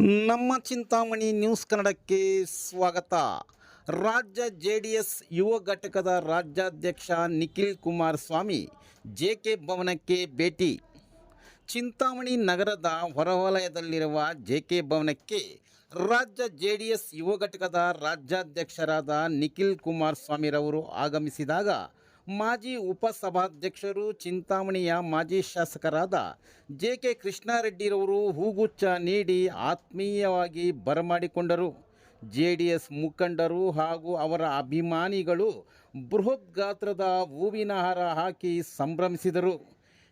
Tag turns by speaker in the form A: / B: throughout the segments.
A: ನಮ್ಮ ಚಿಂತಾಮಣಿ ನ್ಯೂಸ್ ಕನ್ನಡಕ್ಕೆ ಸ್ವಾಗತ. ರಾಜ್ಯ ಜೆ ಡಿ ಎಸ್ ಯುವ ಘಟಕದ ರಾಜ್ಯಾಧ್ಯಕ್ಷ ನಿಖಿಲ್ ಕುಮಾರಸ್ವಾಮಿ ಜೆ ಕೆ ಭವನಕ್ಕೆ ಭೇಟಿ. ಚಿಂತಾಮಣಿ ನಗರದ ಹೊರವಲಯದಲ್ಲಿರುವ ಜೆ ಕೆ ಭವನಕ್ಕೆ ರಾಜ್ಯ ಜೆ ಡಿ ಎಸ್ ಯುವ ಘಟಕದ ರಾಜ್ಯಾಧ್ಯಕ್ಷರಾದ ನಿಖಿಲ್ ಕುಮಾರಸ್ವಾಮಿರವರು ಆಗಮಿಸಿದಾಗ ಮಾಜಿ ಉಪಸಭಾಧ್ಯಕ್ಷರು, ಚಿಂತಾಮಣಿಯ ಮಾಜಿ ಶಾಸಕರಾದ ಜೆ ಕೆ ಕೃಷ್ಣಾರೆಡ್ಡಿರವರು ಹೂಗುಚ್ಛ ನೀಡಿ ಆತ್ಮೀಯವಾಗಿ ಬರಮಾಡಿಕೊಂಡರು. ಜೆ ಡಿ ಎಸ್ ಮುಖಂಡರು ಹಾಗೂ ಅವರ ಅಭಿಮಾನಿಗಳು ಬೃಹತ್ ಗಾತ್ರದ ಹೂವಿನ ಹಾರ ಹಾಕಿ ಸಂಭ್ರಮಿಸಿದರು.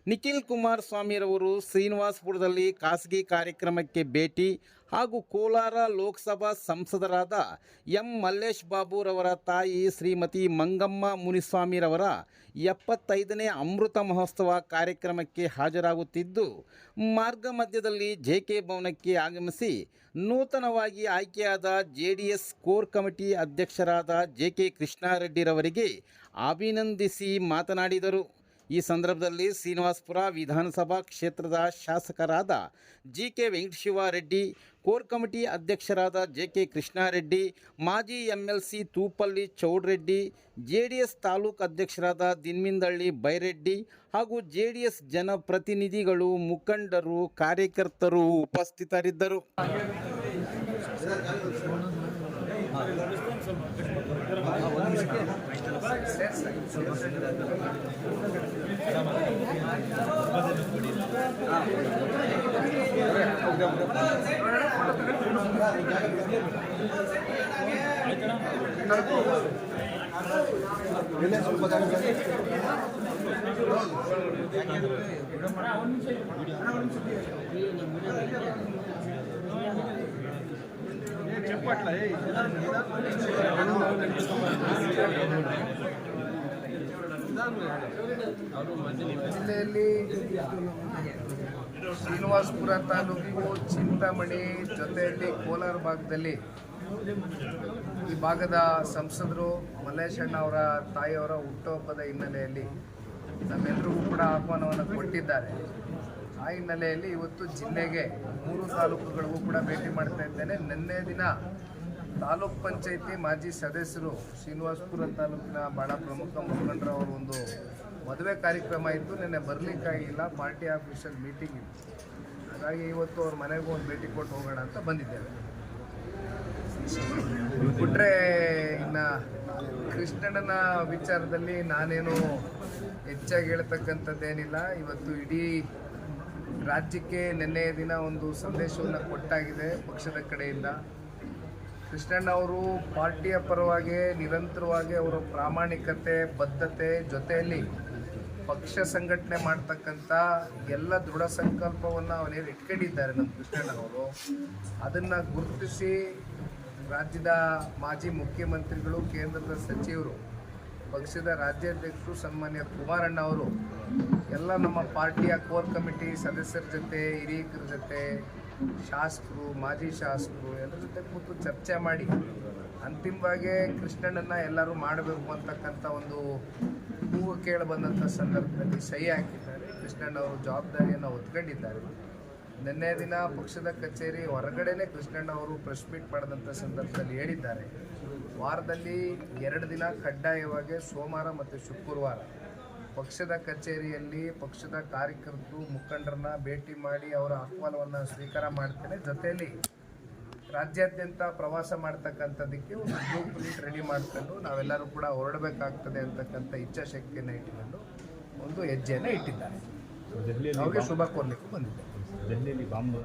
A: ನಿಖಿಲ್ ಕುಮಾರಸ್ವಾಮಿರವರು ಶ್ರೀನಿವಾಸಪುರದಲ್ಲಿ ಖಾಸಗಿ ಕಾರ್ಯಕ್ರಮಕ್ಕೆ ಭೇಟಿ ಹಾಗೂ ಕೋಲಾರ ಲೋಕಸಭಾ ಸಂಸದರಾದ ಎಂ ಮಲ್ಲೇಶ್ ಬಾಬುರವರ ತಾಯಿ ಶ್ರೀಮತಿ ಮಂಗಮ್ಮ ಮುನಿಸ್ವಾಮಿರವರ ಎಪ್ಪತ್ತೈದನೇ ಅಮೃತ ಮಹೋತ್ಸವ ಕಾರ್ಯಕ್ರಮಕ್ಕೆ ಹಾಜರಾಗುತ್ತಿದ್ದು, ಮಾರ್ಗ ಮಧ್ಯದಲ್ಲಿ ಜೆ ಕೆ ಭವನಕ್ಕೆ ಆಗಮಿಸಿ ನೂತನವಾಗಿ ಆಯ್ಕೆಯಾದ ಜೆ ಕೋರ್ ಕಮಿಟಿ ಅಧ್ಯಕ್ಷರಾದ ಜೆ ಕೆ ಕೃಷ್ಣಾರೆಡ್ಡಿರವರಿಗೆ ಅಭಿನಂದಿಸಿ ಮಾತನಾಡಿದರು. ಈ ಸಂದರ್ಭದಲ್ಲಿ ಶ್ರೀನಿವಾಸಪುರ ವಿಧಾನಸಭಾ ಕ್ಷೇತ್ರದ ಶಾಸಕರಾದ G K Venkatashivareddy, core committee ಅಧ್ಯಕ್ಷರಾದ ಜೆ ಕೆ ಕೃಷ್ಣಾರೆಡ್ಡಿ, ಮಾಜಿ M L C Thupalli Choudreddy J D S taluk ಅಧ್ಯಕ್ಷರಾದ ದಿನ್ಮಿಂದಳ್ಳಿ ಬೈರೆಡ್ಡಿ ಹಾಗೂ ಜೆ ಡಿ ಎಸ್ ಜನಪ್ರತಿನಿಧಿಗಳು ಮುಖಂಡರು, ಕಾರ್ಯಕರ್ತರು ಉಪಸ್ಥಿತರಿದ್ದರು.
B: చెప్పట్లే అవును మధ్య ಶ್ರೀನಿವಾಸಪುರ ತಾಲೂಕು ಚಿಂತಾಮಣಿ ಜೊತೆಯಲ್ಲಿ ಕೋಲಾರ ಭಾಗದಲ್ಲಿ ಈ ಭಾಗದ ಸಂಸದರು ಮಲ್ಲೇಶಣ್ಣ ಅವರ ತಾಯಿಯವರ ಹುಟ್ಟುಹಬ್ಬದ ಹಿನ್ನೆಲೆಯಲ್ಲಿ ನಮ್ಮೆಲ್ಲರಿಗೂ ಕೂಡ ಆಹ್ವಾನವನ್ನು ಕೊಟ್ಟಿದ್ದಾರೆ. ಆ ಹಿನ್ನೆಲೆಯಲ್ಲಿ ಇವತ್ತು ಜಿಲ್ಲೆಗೆ ಮೂರು ತಾಲೂಕುಗಳಿಗೂ ಕೂಡ ಭೇಟಿ ಮಾಡ್ತಾ ಇದ್ದೇನೆ. ನಿನ್ನೆ ದಿನ ತಾಲೂಕ್ ಪಂಚಾಯಿತಿ ಮಾಜಿ ಸದಸ್ಯರು ಶ್ರೀನಿವಾಸಪುರ ತಾಲೂಕಿನ ಭಾಳ ಪ್ರಮುಖ ಮುಖಂಡರ ಅವರ ಒಂದು ಮದುವೆ ಕಾರ್ಯಕ್ರಮ ಇತ್ತು ನಿನ್ನೆ ಬರಲಿಕ್ಕಾಗಿಲ್ಲ ಪಾರ್ಟಿ ಆಫೀಸಲ್ ಮೀಟಿಂಗ್ ಇತ್ತು. ಹಾಗಾಗಿ ಇವತ್ತು ಅವ್ರ ಮನೆಗೂ ಒಂದು ಭೇಟಿ ಕೊಟ್ಟು ಹೋಗೋಣ ಅಂತ ಬಂದಿದ್ದೇವೆ. ಬಿಟ್ಟರೆ ಇನ್ನು ಕೃಷ್ಣಣ್ಣನ ವಿಚಾರದಲ್ಲಿ ನಾನೇನು ಹೆಚ್ಚಾಗಿ ಹೇಳ್ತಕ್ಕಂಥದ್ದೇನಿಲ್ಲ. ಇವತ್ತು ಇಡೀ ರಾಜ್ಯಕ್ಕೆ ನಿನ್ನೆಯ ದಿನ ಒಂದು ಸಂದೇಶವನ್ನು ಕೊಟ್ಟಾಗಿದೆ ಪಕ್ಷದ ಕಡೆಯಿಂದ. ಕೃಷ್ಣಣ್ಣ ಅವರು ಪಾರ್ಟಿಯ ಪರವಾಗಿ ನಿರಂತರವಾಗಿ ಅವರ ಪ್ರಾಮಾಣಿಕತೆ, ಬದ್ಧತೆ ಜೊತೆಯಲ್ಲಿ ಪಕ್ಷ ಸಂಘಟನೆ ಮಾಡ್ತಕ್ಕಂಥ ಎಲ್ಲ ದೃಢ ಸಂಕಲ್ಪವನ್ನು ಅವನೇ ಇಟ್ಕೊಂಡಿದ್ದಾರೆ ನಮ್ಮ ಕೃಷ್ಣಣ್ಣ ಅವರು, ಅದನ್ನು ಗುರುತಿಸಿ ರಾಜ್ಯದ ಮಾಜಿ ಮುಖ್ಯಮಂತ್ರಿಗಳು, ಕೇಂದ್ರದ ಸಚಿವರು, ಪಕ್ಷದ ರಾಜ್ಯಾಧ್ಯಕ್ಷರು, ಸನ್ಮಾನ್ಯ ಕುಮಾರಣ್ಣ ಅವರು, ಎಲ್ಲ ನಮ್ಮ ಪಾರ್ಟಿಯ ಕೋರ್ ಕಮಿಟಿ ಸದಸ್ಯರ ಜೊತೆ, ಹಿರಿಯಕರ ಜೊತೆ, ಶಾಸಕರು, ಮಾಜಿ ಶಾಸಕರು, ಎಲ್ಲರ ಜೊತೆ ಕೂತು ಚರ್ಚೆ ಮಾಡಿ ಅಂತಿಮವಾಗಿ ಕೃಷ್ಣನನ್ನು ಎಲ್ಲರೂ ಮಾಡಬೇಕು ಅಂತಕ್ಕಂಥ ಒಂದು ಹೂವು ಕೇಳಿ ಬಂದಂಥ ಸಂದರ್ಭದಲ್ಲಿ ಸಹಿ ಹಾಕಿದ್ದಾರೆ. ಕೃಷ್ಣಣ್ಣ ಅವರು ಜವಾಬ್ದಾರಿಯನ್ನು ಹೊತ್ಕೊಂಡಿದ್ದಾರೆ. ನಿನ್ನೆ ದಿನ ಪಕ್ಷದ ಕಚೇರಿ ಹೊರಗಡೆನೆ ಕೃಷ್ಣಣ್ಣ ಅವರು ಪ್ರೆಸ್ ಮೀಟ್ ಮಾಡಿದಂಥ ಸಂದರ್ಭದಲ್ಲಿ ಹೇಳಿದ್ದಾರೆ. ವಾರದಲ್ಲಿ ಎರಡು ದಿನ ಕಡ್ಡಾಯವಾಗಿ ಸೋಮವಾರ ಮತ್ತು ಶುಕ್ರವಾರ ಪಕ್ಷದ ಕಚೇರಿಯಲ್ಲಿ ಪಕ್ಷದ ಕಾರ್ಯಕರ್ತರು ಮುಖಂಡರನ್ನ ಭೇಟಿ ಮಾಡಿ ಅವರ ಆಹ್ವಾನವನ್ನು ಸ್ವೀಕಾರ ಮಾಡ್ತೇನೆ. ಜೊತೆಯಲ್ಲಿ ರಾಜ್ಯಾದ್ಯಂತ ಪ್ರವಾಸ ಮಾಡ್ತಕ್ಕಂಥದ್ದಕ್ಕೆ ಒಂದು ಬ್ಲೂ ಪ್ರಿಂಟ್ ರೆಡಿ ಮಾಡ್ಕೊಂಡು ನಾವೆಲ್ಲರೂ ಕೂಡ ಹೊರಡಬೇಕಾಗ್ತದೆ ಅಂತಕ್ಕಂಥ ಇಚ್ಛಾಶಕ್ತಿಯನ್ನು ಇಟ್ಟುಕೊಂಡು ಒಂದು ಹೆಜ್ಜೆಯನ್ನು ಇಟ್ಟಿದ್ದಾರೆ. ಅವರಿಗೆ ಶುಭ ಕೋರ್ಲಿಕ್ಕೆ ಬಂದಿದೆ
C: ದೆಹಲಿಯಲ್ಲಿ ಬಾಂಬ್